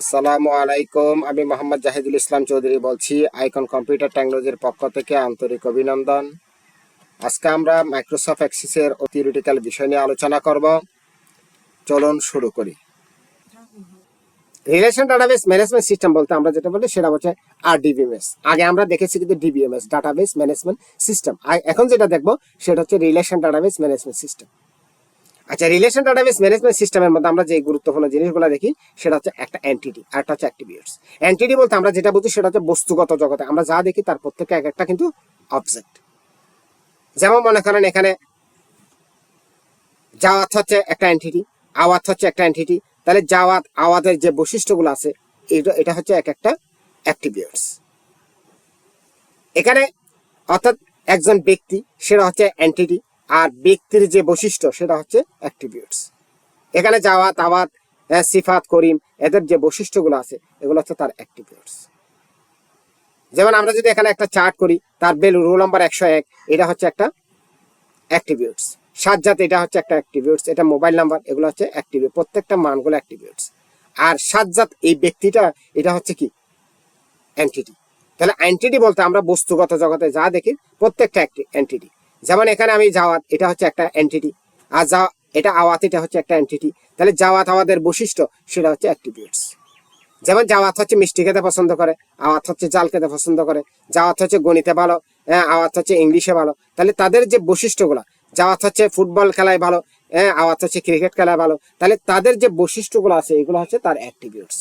আসসালামু আলাইকুম, আমি মোহাম্মদ জাহিদুল ইসলাম চৌধুরী বলছি, আইকন কম্পিউটার টেকনোলজির পক্ষ থেকে আন্তরিক অভিনন্দন। আজকে আমরা মাইক্রোসফট অ্যাক্সিসের থিওরিটিক্যাল বিষয় নিয়ে আলোচনা করব। চলুন শুরু করি। রিলেশন ডাটাবেস ম্যানেজমেন্ট সিস্টেম বলতে আমরা যেটা বলি, সেটা হচ্ছে আর ডিবিএমএস আগে আমরা দেখেছি কিন্তু ডিবিএমএস ডাটাবেস ম্যানেজমেন্ট সিস্টেম এখন যেটা দেখব, সেটা হচ্ছে রিলেশন ডাটাবেস ম্যানেজমেন্ট সিস্টেম আচ্ছা রিলেশন ডাটাবেস ম্যানেজমেন্ট সিস্টেমের মধ্যে আমরা যে গুরুত্বপূর্ণ জিনিসগুলো দেখি, সেটা হচ্ছে একটা এন্টিটি আর একটা হচ্ছে অ্যাক্টিভিটস এন্টিটি বলতে আমরা যেটা বুঝি, সেটা হচ্ছে বস্তুগত জগতে। আমরা যা দেখি, তার প্রত্যেকটা এক একটা কিন্তু অবজেক্ট যেমন মনে করেন এখানে জাওয়াত হচ্ছে একটা এন্টিটি আওয়াত হচ্ছে একটা এন্টিটি তাহলে জাওয়াত আওয়াতের যে বৈশিষ্ট্যগুলো আছে এটা এটা হচ্ছে এক একটা অ্যাক্টিভিটস এখানে অর্থাৎ একজন ব্যক্তি, সেটা হচ্ছে এন্টিটি আর ব্যক্তির যে বৈশিষ্ট্য, সেটা হচ্ছে অ্যাট্রিবিউটস এখানে জাওয়াত আওয়াত সিফাত, করিম, এদের যে বৈশিষ্ট্যগুলো আছে, এগুলো হচ্ছে তার অ্যাট্রিবিউটস যেমন আমরা যদি এখানে একটা চার্ট করি, তার বেল রোল নাম্বার একশো এক, এটা হচ্ছে একটা অ্যাট্রিবিউটস সাজ্জাত এটা হচ্ছে একটা অ্যাক্টিভিউটস এটা মোবাইল নাম্বার এগুলো হচ্ছে অ্যাক্টিভিউট প্রত্যেকটা মানগুলো অ্যাক্টিভিউটস আর সাজ্জাত এই ব্যক্তিটা, এটা হচ্ছে কি? অ্যান্টিটি তাহলে অ্যান্টিটি বলতে আমরা বস্তুগত জগতে যা দেখি, প্রত্যেকটা এন্টিটি যেমন এখানে আমি জাওয়াত, এটা হচ্ছে একটা এন্টিটি আর যা, এটা আওয়াত, এটা হচ্ছে একটা এন্টিটি তাহলে জাওয়াত আওয়াদের বৈশিষ্ট্য, সেটা হচ্ছে অ্যাক্টিভিউটস যেমন জাওয়াত হচ্ছে মিষ্টি খেতে পছন্দ করে, আওয়াত হচ্ছে জাল খেতে পছন্দ করে, জাওয়াত হচ্ছে গণিতে ভালো হ্যাঁ আওয়াত হচ্ছে ইংলিশে ভালো। তাহলে তাদের যে বৈশিষ্ট্যগুলো, জাওয়াত হচ্ছে ফুটবল খেলায় ভালো হ্যাঁ আওয়াত হচ্ছে ক্রিকেট খেলায় ভালো, তাহলে তাদের যে বৈশিষ্ট্যগুলো আছে, এগুলো হচ্ছে তার অ্যাক্টিভিউটস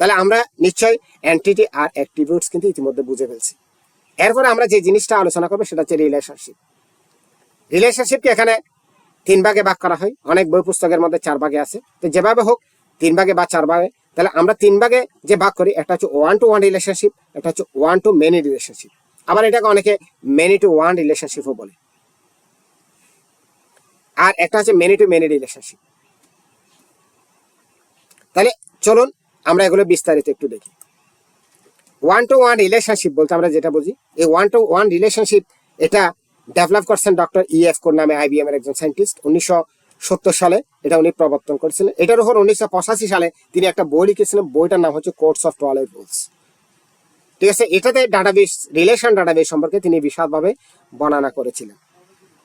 তাহলে আমরা নিশ্চয়ই অ্যান্টিটি আর অ্যাক্টিভিউটস কিন্তু ইতিমধ্যে বুঝে ফেলছি। এরপরে আমরা যে জিনিসটা আলোচনা করব, সেটা হচ্ছে রিলেশনশিপ রিলেশনশিপকে এখানে তিন ভাগে ভাগ করা হয়। অনেক বই পুস্তকের মধ্যে চার ভাগে আছে। তো যেভাবে হোক, তিন ভাগে বা চার ভাগে, তাহলে আমরা তিন ভাগে যে ভাগ করি, একটা হচ্ছে ওয়ান টু ওয়ান রিলেশনশিপ একটা হচ্ছে ওয়ান টু মেনি রিলেশনশিপ আবার এটাকে অনেকে মেনি টু ওয়ান রিলেশনশিপও বলে। আর একটা হচ্ছে মেনি টু মেনি রিলেশনশিপ তাহলে চলুন আমরা এগুলো বিস্তারিত একটু দেখি। ওয়ান টু ওয়ান রিলেশনশিপ বলতে আমরা যেটা বুঝি, এই ওয়ান টু ওয়ান রিলেশনশিপ এটা ডেভেলপ করছেন ডক্টর ইএফ কোর নামে আইবিএম এর একজন সায়েন্টিস্ট। উনিশশো সত্তর সালে এটা উনি প্রবর্তন করেছিলেন। এটার উপর উনিশশো পঁচাশি সালে তিনি একটা বই লিখেছিলেন। বইটার নাম হচ্ছে কোর্টস অফ টুয়েলভ রুলস ঠিক আছে, এটাতে ডাটাবেস রিলেশন ডাটাবেস সম্পর্কে তিনি বিশদভাবে বর্ণনা করেছিলেন।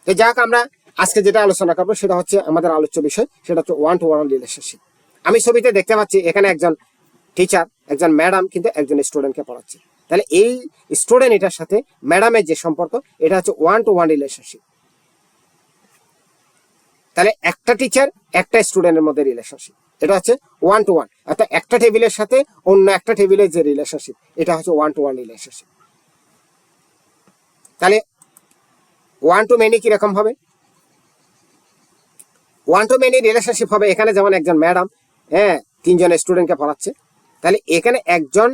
তো যাক, আমরা আজকে যেটা আলোচনা করব সেটা হচ্ছে আমাদের আলোচ্য বিষয়, সেটা হচ্ছে ওয়ান টু ওয়ান রিলেশনশিপ আমি ছবিতে দেখতে পাচ্ছি এখানে একজন টিচার একজন ম্যাডাম কিন্তু একজন স্টুডেন্টকে পড়াচ্ছে। তাহলে এই স্টুডেন্ট এটার সাথে ম্যাডামের যে সম্পর্ক, এটা হচ্ছে ওয়ান টু ওয়ান রিলেশনশিপ তাহলে একটা টিচার একটা স্টুডেন্টের মধ্যে রিলেশনশিপ এটা হচ্ছে ওয়ান টু ওয়ান অর্থাৎ একটা টেবিলের সাথে অন্য একটা টেবিলের যে রিলেশনশিপ এটা হচ্ছে ওয়ান টু ওয়ান রিলেশনশিপ তাহলে ওয়ান টু মেনি কীরকম হবে? ওয়ান টু মেনি রিলেশনশিপ হবে। এখানে যেমন একজন ম্যাডাম হ্যাঁ তিনজন স্টুডেন্টকে পড়াচ্ছে। তাহলে এখানে একজন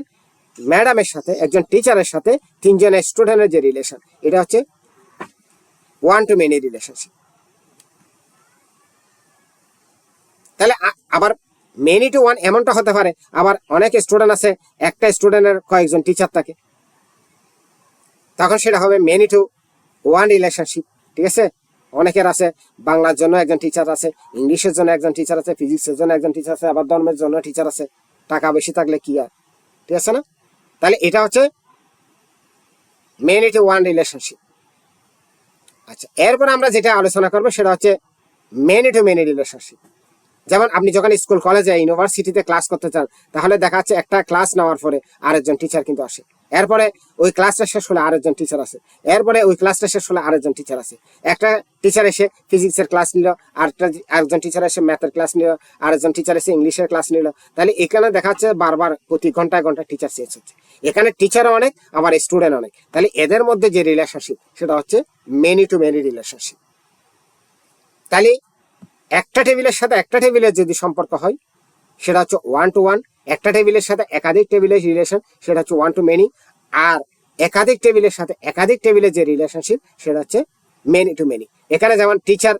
ম্যাডামের সাথে, একজন টিচারের সাথে তিনজন স্টুডেন্টের যে রিলেশন এটা হচ্ছে ওয়ান টু মেনি রিলেশনশিপ তাহলে আবার মেনি টু ওয়ান এমনটা হতে পারে, আবার অনেক স্টুডেন্ট আছে, একটা স্টুডেন্টের কয়েকজন টিচার থাকে। তখন সেটা হবে মেনি টু ওয়ান রিলেশনশিপ ঠিক আছে? অনেকের আছে, বাংলার জন্য একজন টিচার আছে, ইংলিশের জন্য একজন টিচার আছে ফিজিক্সের জন্য একজন টিচার আছে, আবার ধর্মের জন্য টিচার আছে। টাকা বেশি থাকলে কি আর ঠিক আছে না? তাহলে এটা হচ্ছে মেন টু ওয়ান রিলেশনশিপ আচ্ছা এরপর আমরা যেটা আলোচনা করব সেটা হচ্ছে মেনি টু মেনি রিলেশনশিপ যেমন আপনি যখন স্কুল, কলেজে, ইউনিভার্সিটিতে ক্লাস করতে চান, তাহলে দেখা যাচ্ছে একটা ক্লাস নেওয়ার পরে আরেকজন টিচার কিন্তু আসে। এরপরে ওই ক্লাসটা শেষ হলে আরেকজন টিচার আছে এরপরে ওই ক্লাসটা শেষ হলে আরেকজন টিচার আছে একটা টিচার এসে ফিজিক্সের ক্লাস নিল, আরেকটা আরেকজন টিচার এসে ম্যাথের ক্লাস নিল, আরেকজন টিচার এসে ইংলিশের ক্লাস নিল। তাহলে এখানে দেখা যাচ্ছে বারবার প্রতি ঘন্টায় ঘন্টায় টিচার চেঞ্জ হচ্ছে। এখানে টিচার অনেক, আবার স্টুডেন্ট অনেক। তাহলে এদের মধ্যে যে রিলেশনশিপ সেটা হচ্ছে মেনি টু মেনি রিলেশনশিপ তাহলে একটা টেবিলের সাথে একটা টেবিলের যদি সম্পর্ক হয় সেটা হচ্ছে ওয়ান টু ওয়ান একটা টেবিলের সাথে একাধিক টেবিলের রিলেশন সেটা হচ্ছে ওয়ান টু মেনি আর একাধিক টেবিলের সাথে একাধিক টেবিলের যে রিলেশনশিপ সেটা হচ্ছে মেনি টু মেনি এখানে যেমন টিচার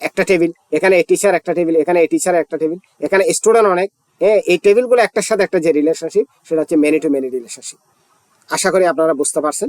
একটা টেবিল এখানে টিচার একটা টেবিল এখানে এই টিচার একটা টেবিল এখানে স্টুডেন্ট অনেক হ্যাঁ এই টেবিলগুলো একটার সাথে একটা যে রিলেশনশিপ সেটা হচ্ছে মেনি টু মেনি রিলেশনশিপ আশা করি আপনারা বুঝতে পারছেন।